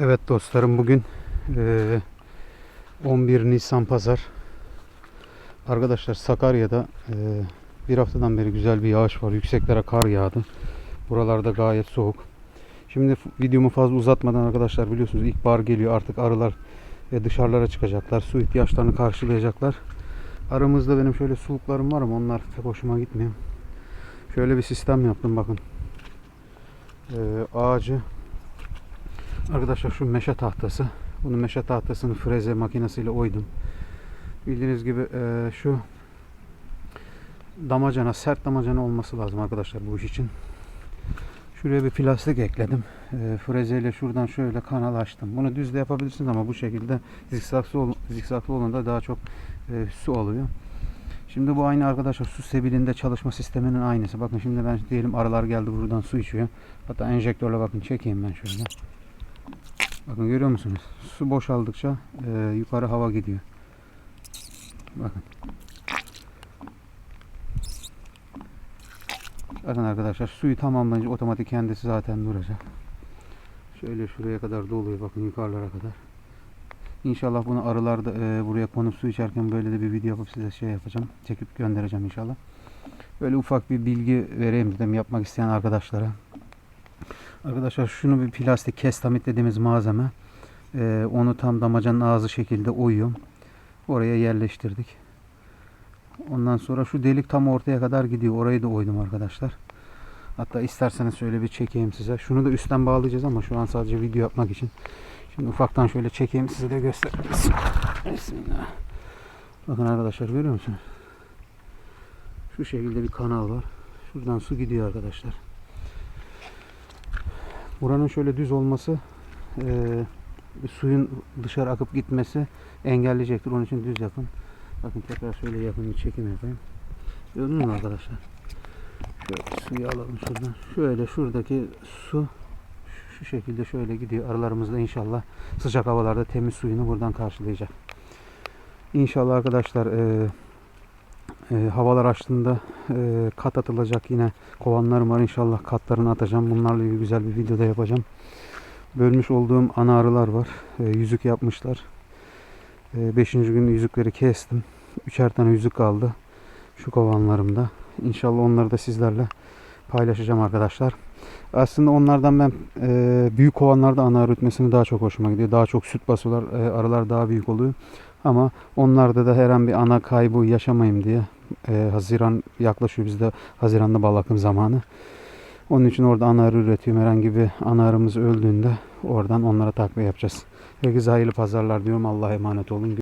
Evet dostlarım bugün eee, 11 Nisan Pazar. Arkadaşlar Sakarya'da eee, bir haftadan beri güzel bir yağış var. Yükseklere kar yağdı. Buralarda gayet soğuk. Şimdi videomu fazla uzatmadan arkadaşlar biliyorsunuz ilkbahar geliyor. Artık arılar e, dışarılara çıkacaklar. Su ihtiyaçlarını karşılayacaklar. Aramızda benim şöyle suluklarım var ama onlar pek hoşuma gitmiyor. Şöyle bir sistem yaptım bakın. Eee, ağacı Arkadaşlar şu meşe tahtası. Bunu meşe tahtasını freze makinesiyle oydum. Bildiğiniz gibi eee, şu damacana, sert damacana olması lazım arkadaşlar bu iş için. Şuraya bir plastik ekledim. Eee frezeyle şuradan şöyle kanal açtım. Bunu düz de yapabilirsiniz ama bu şekilde zikzaklı, zikzaklı olanda daha çok eee, su alıyor. Şimdi bu aynı arkadaşlar su sebilinde çalışma sisteminin aynısı. Bakın şimdi ben diyelim arılar geldi buradan su içiyor. Hatta enjektörle bakın çekeyim ben şöyle. Bakın görüyor musunuz? Su boşaldıkça e, yukarı hava gidiyor. Bakın. Bakın arkadaşlar suyu tamamlayınca otomatik kendisi zaten duracak. Şöyle şuraya kadar doluyor bakın yukarılara kadar. İnşallah bunu arılarda e, buraya konup su içerken böyle de bir video yapıp size şey yapacağım. Çekip göndereceğim inşallah. Böyle ufak bir bilgi vereyim dedim yapmak isteyen arkadaşlara. Arkadaşlar şunu bir plastik kestamit dediğimiz malzeme. Ee, onu tam damacanın ağzı şekilde oyuyorum. Oraya yerleştirdik. Ondan sonra şu delik tam ortaya kadar gidiyor. Orayı da oydum arkadaşlar. Hatta isterseniz şöyle bir çekeyim size. Şunu da üstten bağlayacağız ama şu an sadece video yapmak için. Şimdi ufaktan şöyle çekeyim size de göstereyim. Bismillah. Bakın arkadaşlar görüyor musunuz? Şu şekilde bir kanal var. Şuradan su gidiyor arkadaşlar. Buranın şöyle düz olması eee, suyun dışarı akıp gitmesi engelleyecektir. Onun için düz yapın. Bakın tekrar şöyle yakın bir çekim yapayım. Gördünüz mü arkadaşlar? Şöyle suyu alalım şuradan. Şöyle şuradaki su şu şekilde şöyle gidiyor. Arılarımız da inşallah sıcak havalarda temiz suyunu buradan karşılayacak. İnşallah arkadaşlar eee, eee, havalar açtığında eee, kat atılacak yine kovanlarım var. İnşallah katlarını atacağım. Bunlarla ilgili güzel bir videoda yapacağım. Bölmüş olduğum ana arılar var. E, yüzük yapmışlar. E, beşinci gün yüzükleri kestim. Üçer tane yüzük kaldı. Şu kovanlarımda. İnşallah onları da sizlerle paylaşacağım arkadaşlar. Aslında onlardan ben e, büyük kovanlarda ana arı ütmesini daha çok hoşuma gidiyor. Daha çok süt basıyorlar. E, arılar daha büyük oluyor. Ama onlarda da her an bir ana kaybı yaşamayayım diye. E, Haziran yaklaşıyor bizde. Haziran'da bal akım zamanı. Onun için orada ana üretiyorum. Herhangi bir ana arımız öldüğünde oradan onlara takviye yapacağız. Herkese hayırlı pazarlar diyorum. Allah'a emanet olun.